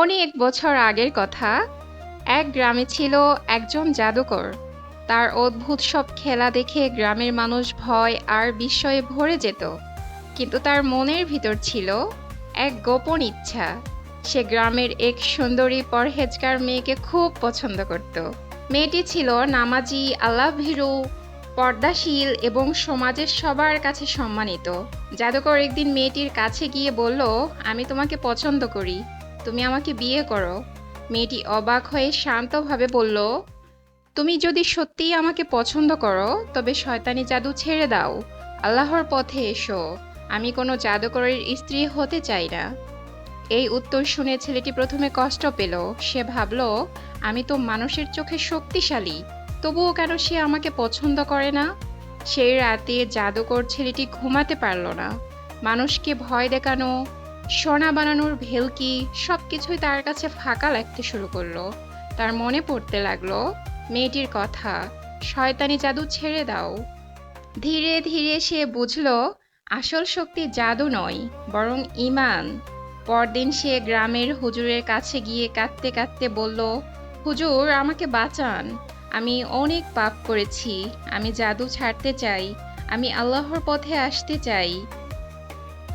অনেক বছর আগের কথা। এক গ্রামে ছিল একজন জাদুকর। তার অদ্ভুত সব খেলা দেখে গ্রামের মানুষ ভয় আর বিস্ময়ে ভরে যেত। কিন্তু তার মনের ভিতর ছিল এক গোপন ইচ্ছা। সে গ্রামের এক সুন্দরী পরহেজগার মেয়েকে খুব পছন্দ করত। মেয়েটি ছিল নামাজি আল্লাহ ভীরু পর্দাশীল এবং সমাজের সবার কাছে সম্মানিত। জাদুকর একদিন মেয়েটির কাছে গিয়ে বলল, আমি তোমাকে পছন্দ করি। তুমি আমাকে বিয়ে করো। মেয়েটি অবাক হয়ে শান্তভাবে বলল, তুমি যদি সত্যিই আমাকে পছন্দ করো, তবে শয়তানি জাদু ছেড়ে দাও। আল্লাহর পথে এসো। আমি কোনো জাদুকরের স্ত্রী হতে চাই না। এই উত্তর শুনে ছেলেটি প্রথমে কষ্ট পেল। সে ভাবল, আমি তো মানুষের চোখে শক্তিশালী। তবুও কেন সে আমাকে পছন্দ করে না? সেই রাতে জাদুকর ছেলেটি ঘুমাতে পারল না। মানুষকে ভয় দেখানো সোনা বানানোর ভেলকি সব কিছুই তার কাছে ফাঁকা লাগতে শুরু করল। তার মনে পড়তে লাগল, মেয়েটির কথা, শয়তানি জাদু ছেড়ে দাও। ধীরে ধীরে সে বুঝল, আসল শক্তি জাদু নয়, বরং ইমান পরদিন সে গ্রামের হুজুরের কাছে গিয়ে কাঁদতে কাঁদতে বলল, হুজুর, আমাকে বাঁচান। আমি অনেক পাপ করেছি। আমি জাদু ছাড়তে চাই। আমি আল্লাহর পথে আসতে চাই।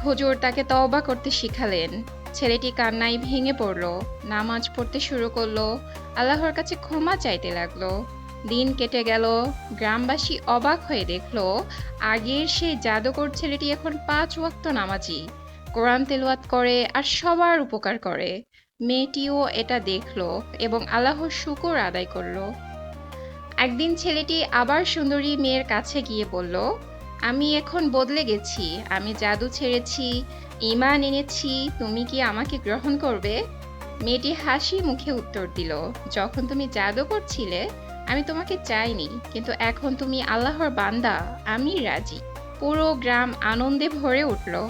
হুজুর তাকে তওবা করতে শিখালেন। ছেলেটি কান্নায় ভেঙে পড়ল, নামাজ পড়তে শুরু করল, আল্লাহর কাছে ক্ষমা চাইতে লাগল। দিন কেটে গেল, গ্রামবাসী অবাক হয়ে দেখল, আগের সেই জাদুকর ছেলেটি এখন পাঁচ ওয়াক্ত নামাজি। কোরআন তেলাওয়াত করে আর সবার উপকার করে। মেয়েটিও এটা দেখল এবং আল্লাহর শুকর আদায় করল। একদিন ছেলেটি আবার সুন্দরী মেয়ের কাছে গিয়ে বলল আমি এখন বদলে গেছি, আমি জাদু ছেড়েছি ইমান এনেছি, তুমি কি আমাকে গ্রহণ করবে? মেয়েটি হাসি মুখে উত্তর দিল, যখন তুমি জাদু করছিলে, আমি তোমাকে চাইনি, কিন্তু এখন তুমি আল্লাহর বান্দা, আমি রাজি। পুরো গ্রাম আনন্দে ভরে উঠল।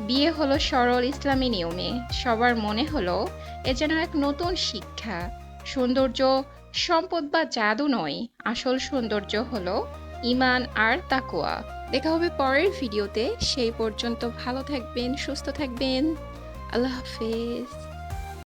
বিয়ে হলো সরল ইসলামী নিয়মে, সবার মনে হলো, এ যেন এক নতুন শিক্ষা। সৌন্দর্য সম্পদ বা জাদু নয়, আসল সৌন্দর্য হলো ইমান আর তাকুয়া দেখা হবে পরের ভিডিওতে। সেই পর্যন্ত ভালো থাকবেন, সুস্থ থাকবেন। আল্লাহ হাফেজ।